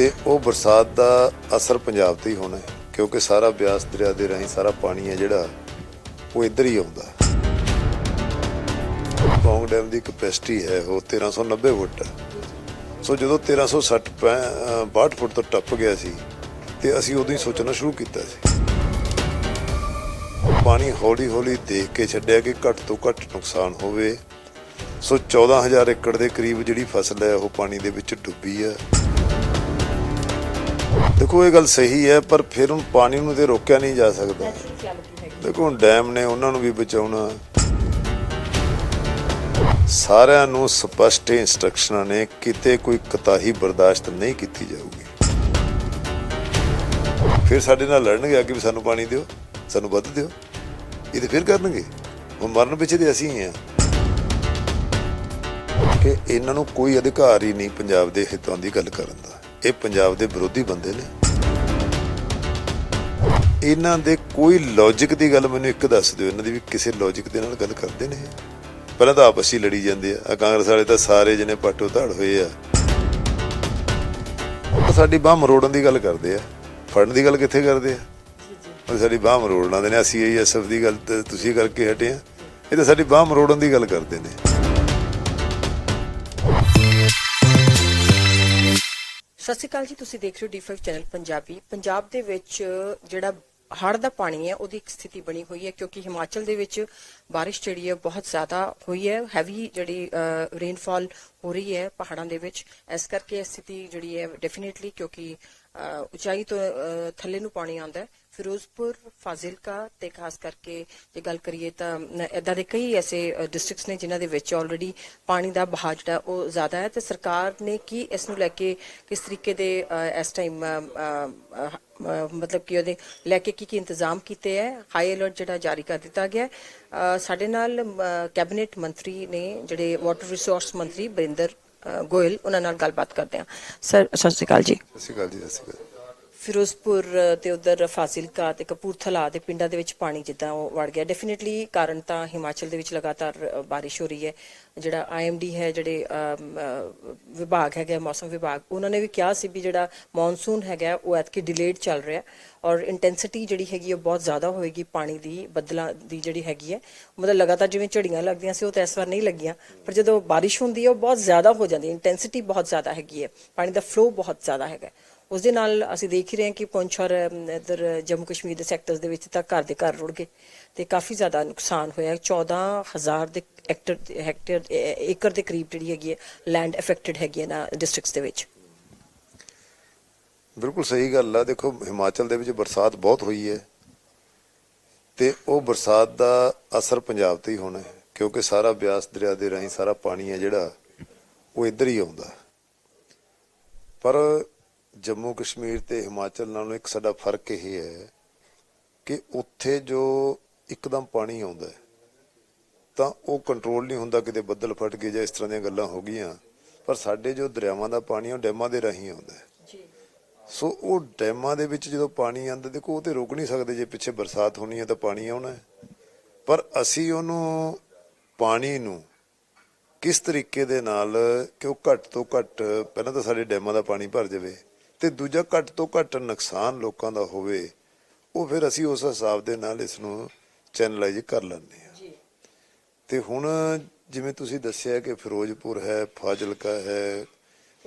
ਤੇ ਉਹ ਬਰਸਾਤ ਦਾ ਅਸਰ ਪੰਜਾਬ ਤੇ ਹੀ ਹੋਣਾ ਹੈ, ਕਿਉਂਕਿ ਸਾਰਾ ਬਿਆਸ ਦਰਿਆ ਦੇ ਰਾਹੀਂ ਸਾਰਾ ਪਾਣੀ ਹੈ ਜਿਹੜਾ, ਉਹ ਇੱਧਰ ਹੀ ਆਉਂਦਾ ਪੌਂਗ ਡੈਮ ਦੀ ਕਪੈਸਿਟੀ ਹੈ, ਉਹ 1390 ਫੁੱਟ ਸੋ ਜਦੋਂ 1360 ਪੈ- ਅਹ 62 ਫੁੱਟ ਤੋਂ ਟੱਪ ਗਿਆ ਸੀ, ਤੇ ਅਸੀਂ ਉਦੋਂ ਹੀ ਸੋਚਣਾ ਸ਼ੁਰੂ ਕੀਤਾ ਸੀ। ਪਾਣੀ ਹੌਲੀ ਹੌਲੀ ਦੇਖ ਕੇ ਛੱਡਿਆ ਕਿ ਘੱਟ ਤੋਂ ਘੱਟ ਨੁਕਸਾਨ ਹੋਵੇ। ਸੋ 14000 ਏਕੜ ਦੇ ਕਰੀਬ ਜਿਹੜੀ ਫਸਲ ਹੈ, ਉਹ ਪਾਣੀ ਦੇ ਵਿੱਚ ਡੁੱਬੀ ਹੈ। ਦੇਖੋ, ਇਹ ਗੱਲ ਸਹੀ ਹੈ, ਪਰ ਫਿਰ ਹੁਣ ਪਾਣੀ ਨੂੰ ਤੇ ਰੋਕਿਆ ਨਹੀਂ ਜਾ ਸਕਦਾ। ਦੇਖੋ, ਹੁਣ ਡੈਮ ਨੇ ਉਹਨਾਂ ਨੂੰ ਵੀ ਬਚਾਉਣਾ। ਸਾਰਿਆਂ ਨੂੰ ਸਪਸ਼ਟ ਇੰਸਟਰਕਸ਼ਨਾਂ ਨੇ, ਕਿਤੇ ਕੋਈ ਕਤਾਹੀ ਬਰਦਾਸ਼ਤ ਨਹੀਂ ਕੀਤੀ ਜਾਊਗੀ। ਫਿਰ ਸਾਡੇ ਨਾਲ ਲੜਨਗੇ ਆ ਕਿ ਵੀ ਸਾਨੂੰ ਪਾਣੀ ਦਿਓ, ਸਾਨੂੰ ਵੱਧ ਦਿਓ। ਇਹ ਤੇ ਫਿਰ ਕਰਨਗੇ। ਹੁਣ ਮਰਨ ਪਿੱਛੇ ਦੇ ਅਸੀਂ ਹੀ ਆ ਕਿ ਇਹਨਾਂ ਨੂੰ ਕੋਈ ਅਧਿਕਾਰ ਹੀ ਨਹੀਂ ਪੰਜਾਬ ਦੇ ਹਿੱਤਾਂ ਦੀ ਗੱਲ ਕਰਨ ਦਾ। ਇਹ ਪੰਜਾਬ ਦੇ ਵਿਰੋਧੀ ਬੰਦੇ ਨੇ। ਇਹਨਾਂ ਦੇ ਕੋਈ ਲੌਜੀਕ ਦੀ ਗੱਲ ਮੈਨੂੰ ਇੱਕ ਦੱਸ ਦਿਓ, ਇਹਨਾਂ ਦੀ ਵੀ ਕਿਸੇ ਲੌਜੀਕ ਦੇ ਨਾਲ ਗੱਲ ਕਰਦੇ ਨੇ ਪਹਿਲਾਂ ਤਾਂ ਆਪਸ 'ਚ ਹੀ ਲੜੀ ਜਾਂਦੇ ਆ, ਆਹ ਕਾਂਗਰਸ ਵਾਲੇ ਤਾਂ ਸਾਰੇ ਜਣੇ ਪਾਟੋ ਧੜ ਹੋਏ ਆ। ਸਾਡੀ ਬਾਹ ਮਰੋੜਨ ਦੀ ਗੱਲ ਕਰਦੇ ਆ। ਫੜਨ ਦੀ ਗੱਲ ਕਿੱਥੇ ਕਰਦੇ ਆ? ਉਹ ਸਾਡੀ ਬਾਹ ਮਰੋੜਨ ਦੇ ਨੇ, ਅਸੀਂ ਐਸਐਫ ਦੀ ਗੱਲ ਤੇ ਤੁਸੀਂ ਕਰਕੇ ਹਟੇ ਆ। ਇਹ ਤਾਂ ਸਾਡੀ ਬਾਹ ਮਰੋੜਨ ਦੀ ਗੱਲ ਕਰਦੇ ਨੇ। ਸਤਿ ਸ਼੍ਰੀ ਅਕਾਲ ਜੀ, ਤੁਸੀਂ ਦੇਖ ਰਹੇ ਹੋ D5 ਚੈਨਲ ਪੰਜਾਬੀ। ਪੰਜਾਬ ਦੇ ਵਿੱਚ ਜਿਹੜਾ ਹੜ੍ਹ ਦਾ ਪਾਣੀ ਹੈ, ਉਹਦੀ ਇੱਕ ਸਥਿਤੀ ਬਣੀ ਹੋਈ ਹੈ, ਕਿਉਂਕਿ ਹਿਮਾਚਲ ਦੇ ਵਿੱਚ ਬਾਰਿਸ਼ ਜਿਹੜੀ ਹੈ, ਬਹੁਤ ਜ਼ਿਆਦਾ ਹੋਈ ਹੈ। ਹੈਵੀ ਜਿਹੜੀ ਰੇਨਫਾਲ ਹੋ ਰਹੀ ਹੈ ਪਹਾੜਾਂ ਦੇ ਵਿੱਚ। ਇਸ ਕਰਕੇ ਇਹ ਸਥਿਤੀ ਜਿਹੜੀ ਹੈ ਡੈਫੀਨਿਟਲੀ ਕਿਉਂਕਿ ਉਚਾਈ ਤੋਂ ਥੱਲੇ ਨੂੰ ਪਾਣੀ ਆਉਂਦਾ ਹੈ। ਫਿਰੋਜ਼ਪੁਰ, ਫਾਜ਼ਿਲਕਾ ਤੇ ਖਾਸ ਕਰਕੇ ਜੇ ਗੱਲ ਕਰੀਏ ਤਾਂ ਇਦਾਂ ਦੇ ਕਈ ਐਸੇ ਡਿਸਟ੍ਰਿਕਟਸ ਨੇ ਜਿਨ੍ਹਾਂ ਦੇ ਵਿੱਚ ਆਲਰੇਡੀ ਪਾਣੀ ਦਾ ਬਹਾਅ ਜਿਹੜਾ ਉਹ ਜ਼ਿਆਦਾ ਹੈ ਤੇ ਸਰਕਾਰ ਨੇ ਕੀ ਇਸ ਨੂੰ ਲੈ ਕੇ ਕਿਸ ਤਰੀਕੇ ਦੇ ਇਸ ਟਾਈਮ ਮਤਲਬ ਕਿ ਉਹਦੇ ਲੈ ਕੇ ਕੀ ਕੀ ਇੰਤਜ਼ਾਮ ਕੀਤੇ ਹੈ? ਹਾਈ ਅਲਰਟ ਜਿਹੜਾ ਜਾਰੀ ਕਰ ਦਿੱਤਾ ਗਿਆ ਸਾਡੇ ਨਾਲ ਕੈਬਨਿਟ ਮੰਤਰੀ ਨੇ ਜਿਹੜੇ ਵਾਟਰ ਰਿਸੋਰਸ ਮੰਤਰੀ ਬਰਿੰਦਰ ਗੋਇਲ, ਉਹਨਾਂ ਨਾਲ ਗੱਲਬਾਤ ਕਰਦੇ ਹਾਂ। ਸਰ, ਸਤਿ ਸ਼੍ਰੀ ਅਕਾਲ ਜੀ। ਸਤਿ ਸ਼੍ਰੀ ਅਕਾਲ ਜੀ, ਸਤਿ ਸ਼੍ਰੀ ਅਕਾਲ। ਫਿਰੋਜ਼ਪੁਰ ਤੇ ਉਧਰ ਫਾਜ਼ਿਲਕਾ ਤੇ ਕਪੂਰਥਲਾ ਦੇ ਪਿੰਡਾਂ ਦੇ ਵਿੱਚ ਪਾਣੀ ਜਿੱਦਾਂ ਉਹ ਵੜ ਗਿਆ। ਡੈਫੀਨਿਟਲੀ ਕਾਰਨ ਤਾਂ ਹਿਮਾਚਲ ਦੇ ਵਿੱਚ ਲਗਾਤਾਰ ਬਾਰਿਸ਼ ਹੋ ਰਹੀ ਹੈ। ਜਿਹੜਾ ਆਈਐਮਡੀ ਹੈ, ਜਿਹੜੇ ਵਿਭਾਗ ਹੈਗਾ, ਮੌਸਮ ਵਿਭਾਗ, ਉਹਨਾਂ ਨੇ ਵੀ ਕਿਹਾ ਸੀ ਵੀ ਜਿਹੜਾ ਮੌਨਸੂਨ ਹੈਗਾ, ਉਹ ਐਤਕੀ ਡਿਲੇਡ ਚੱਲ ਰਿਹਾ ਔਰ ਇੰਟੈਂਸਿਟੀ ਜਿਹੜੀ ਹੈਗੀ ਉਹ ਬਹੁਤ ਜ਼ਿਆਦਾ ਹੋਏਗੀ ਪਾਣੀ ਦੀ, ਬੱਦਲਾਂ ਦੀ ਜਿਹੜੀ ਹੈਗੀ ਹੈ। ਮਤਲਬ ਲਗਾਤਾਰ ਜਿਵੇਂ ਝੜੀਆਂ ਲੱਗਦੀਆਂ ਸੀ, ਉਹ ਤਾਂ ਇਸ ਵਾਰ ਨਹੀਂ ਲੱਗੀਆਂ, ਪਰ ਜਦੋਂ ਬਾਰਿਸ਼ ਹੁੰਦੀ ਹੈ, ਉਹ ਬਹੁਤ ਜ਼ਿਆਦਾ ਹੋ ਜਾਂਦੀ ਹੈ। ਇੰਟੈਂਸਿਟੀ ਬਹੁਤ ਜ਼ਿਆਦਾ ਹੈਗੀ ਹੈ। ਪਾਣੀ ਦਾ ਫਲੋ ਬਹੁਤ ਜ਼ਿਆਦਾ ਹੈਗਾ ਉਸ ਦੇ ਨਾਲ ਅਸੀਂ ਦੇਖ ਹੀ ਰਹੇ ਹਾਂ ਕਿ ਪੁੰਛ ਔਰ ਅਮ, ਜੰਮੂ ਕਸ਼ਮੀਰ ਦੇ ਸੈਕਟਰਸ ਦੇ ਵਿੱਚ ਤਾਂ ਘਰ ਦੇ ਘਰ ਰੁੜ ਗਏ ਤੇ ਕਾਫੀ ਜ਼ਿਆਦਾ ਨੁਕਸਾਨ ਹੋਇਆ। 14000 ਦੇ ਹੈਕਟਰ ਹੈਕਟਰ ਏਕੜ ਦੇ ਕਰੀਬ ਜਿਹੜੀ ਹੈਗੀ ਹੈ ਲੈਂਡ ਅਫੈਕਟਡ ਹੈਗੀ ਹੈ ਨਾ ਡਿਸਟ੍ਰਿਕਟਸ ਦੇ ਵਿੱਚ। ਬਿਲਕੁਲ ਸਹੀ ਗੱਲ ਆ। ਦੇਖੋ ਹਿਮਾਚਲ ਦੇ ਵਿੱਚ ਬਰਸਾਤ ਬਹੁਤ ਹੋਈ ਹੈ ਤੇ ਉਹ ਬਰਸਾਤ ਦਾ ਅਸਰ ਪੰਜਾਬ ਤੇ ਹੀ ਹੋਣਾ ਹੈ ਕਿਉਂਕਿ ਸਾਰਾ ਬਿਆਸ ਦਰਿਆ ਦੇ ਰਾਹੀਂ ਸਾਰਾ ਪਾਣੀ ਹੈ ਜਿਹੜਾ ਉਹ ਇੱਧਰ ਹੀ ਆਉਂਦਾ। ਪਰ ਜੰਮੂ ਕਸ਼ਮੀਰ ਤੇ ਹਿਮਾਚਲ ਨਾਲੋਂ ਇੱਕ ਸਾਡਾ ਫ਼ਰਕ ਇਹ ਹੈ ਕਿ ਉੱਥੇ ਜੋ ਇੱਕਦਮ ਪਾਣੀ ਆਉਂਦਾ ਹੈ ਤਾਂ ਉਹ ਕੰਟਰੋਲ ਨਹੀਂ ਹੁੰਦਾ ਕਿਤੇ ਬੱਦਲ ਫਟ ਗਏ ਜਾਂ ਇਸ ਤਰ੍ਹਾਂ ਦੀਆਂ ਗੱਲਾਂ ਹੋ ਗਈਆਂ। ਪਰ ਸਾਡੇ ਜੋ ਦਰਿਆਵਾਂ ਦਾ ਪਾਣੀ ਉਹ ਡੈਮਾਂ ਦੇ ਰਾਹੀਂ ਆਉਂਦਾ ਹੈ। ਸੋ ਉਹ ਡੈਮਾਂ ਦੇ ਵਿੱਚ ਜਦੋਂ ਪਾਣੀ ਆਉਂਦਾ ਦੇਖੋ ਉਹ ਤੇ ਰੁਕ ਨਹੀਂ ਸਕਦੇ। ਜੇ ਪਿੱਛੇ ਬਰਸਾਤ ਹੋਣੀ ਹੈ ਤਾਂ ਪਾਣੀ ਆਉਣਾ ਹੈ। ਪਰ ਅਸੀਂ ਉਹਨੂੰ ਪਾਣੀ ਨੂੰ ਕਿਸ ਤਰੀਕੇ ਦੇ ਨਾਲ ਕਿ ਉਹ ਘੱਟ ਤੋਂ ਘੱਟ ਪਹਿਲਾਂ ਤਾਂ ਸਾਡੇ ਡੈਮਾਂ ਦਾ ਪਾਣੀ ਭਰ ਜਾਵੇ। ਤੇ ਦੂਜਾ ਘੱਟ ਤੋਂ ਘੱਟ ਨੁਕਸਾਨ ਲੋਕਾਂ ਦਾ ਹੋਵੇ ਉਹ ਫਿਰ ਅਸੀਂ ਉਸ ਹਿਸਾਬ ਦੇ ਨਾਲ ਇਸ ਨੂੰ ਚੈਨਲਾਈਜ਼ ਕਰ ਲੈਂਦੇ ਹਾਂ। ਜੀ। ਤੇ ਹੁਣ ਜਿਵੇਂ ਤੁਸੀਂ ਦੱਸਿਆ ਕਿ ਫਿਰੋਜ਼ਪੁਰ ਹੈ ਫਾਜ਼ਿਲਕਾ ਹੈ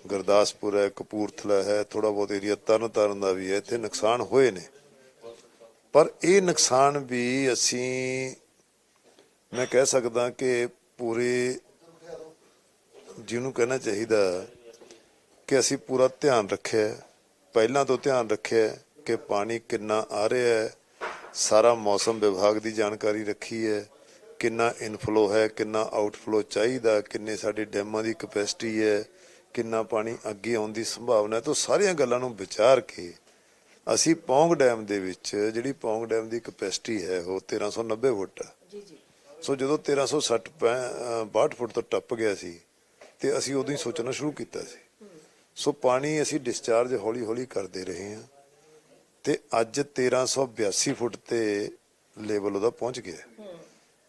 ਗੁਰਦਾਸਪੁਰ ਹੈ ਕਪੂਰਥਲਾ ਹੈ ਥੋੜਾ ਬਹੁਤ ਏਰੀਆ ਤਰਨਤਾਰਨ ਦਾ ਵੀ ਹੈ ਇੱਥੇ ਨੁਕਸਾਨ ਹੋਏ ਨੇ। ਪਰ ਇਹ ਨੁਕਸਾਨ ਵੀ ਅਸੀਂ ਮੈਂ ਕਹਿ ਸਕਦਾ ਕਿ ਪੂਰੇ ਜਿਹਨੂੰ ਕਹਿਣਾ ਚਾਹੀਦਾ ਕਿ ਅਸੀਂ ਪੂਰਾ ਧਿਆਨ ਰੱਖਿਆ। ਪਹਿਲਾਂ ਤੋਂ ਧਿਆਨ ਰੱਖਿਆ ਕਿ ਪਾਣੀ ਕਿੰਨਾ ਆ ਰਿਹਾ ਹੈ। ਸਾਰਾ ਮੌਸਮ ਵਿਭਾਗ ਦੀ ਜਾਣਕਾਰੀ ਰੱਖੀ ਹੈ। ਕਿੰਨਾ ਇਨਫਲੋ ਹੈ ਕਿੰਨਾ ਆਊਟਫਲੋ ਚਾਹੀਦਾ ਕਿੰਨੇ ਸਾਡੇ ਡੈਮਾਂ ਦੀ ਕਪੈਸਿਟੀ ਹੈ ਕਿੰਨਾ ਪਾਣੀ ਅੱਗੇ ਆਉਣ ਦੀ ਸੰਭਾਵਨਾ ਹੈ। ਤੋਂ ਸਾਰੀਆਂ ਗੱਲਾਂ ਨੂੰ ਵਿਚਾਰ ਕੇ ਅਸੀਂ ਪੌਂਗ ਡੈਮ ਦੇ ਵਿੱਚ ਜਿਹੜੀ ਪੌਂਗ ਡੈਮ ਦੀ ਕਪੈਸਿਟੀ ਹੈ ਉਹ 1390 ਫੁੱਟ ਜੀ ਜੀ। ਸੋ ਜਦੋਂ 1360 ਪੈ- ਅਹ 62 ਫੁੱਟ ਤੋਂ ਟੱਪ ਗਿਆ ਸੀ ਤੇ ਅਸੀਂ ਉਦੋਂ ਹੀ ਸੋਚਣਾ ਸ਼ੁਰੂ ਕੀਤਾ ਸੀ ਸੋ ਪਾਣੀ ਅਸੀਂ ਡਿਸਚਾਰਜ ਹੌਲੀ ਹੌਲੀ ਕਰਦੇ ਰਹੇ ਹਾਂ ਤੇ ਅੱਜ 1382 ਫੁੱਟ ਤੇ ਲੈਵਲ ਉਹਦਾ ਪਹੁੰਚ ਗਿਆ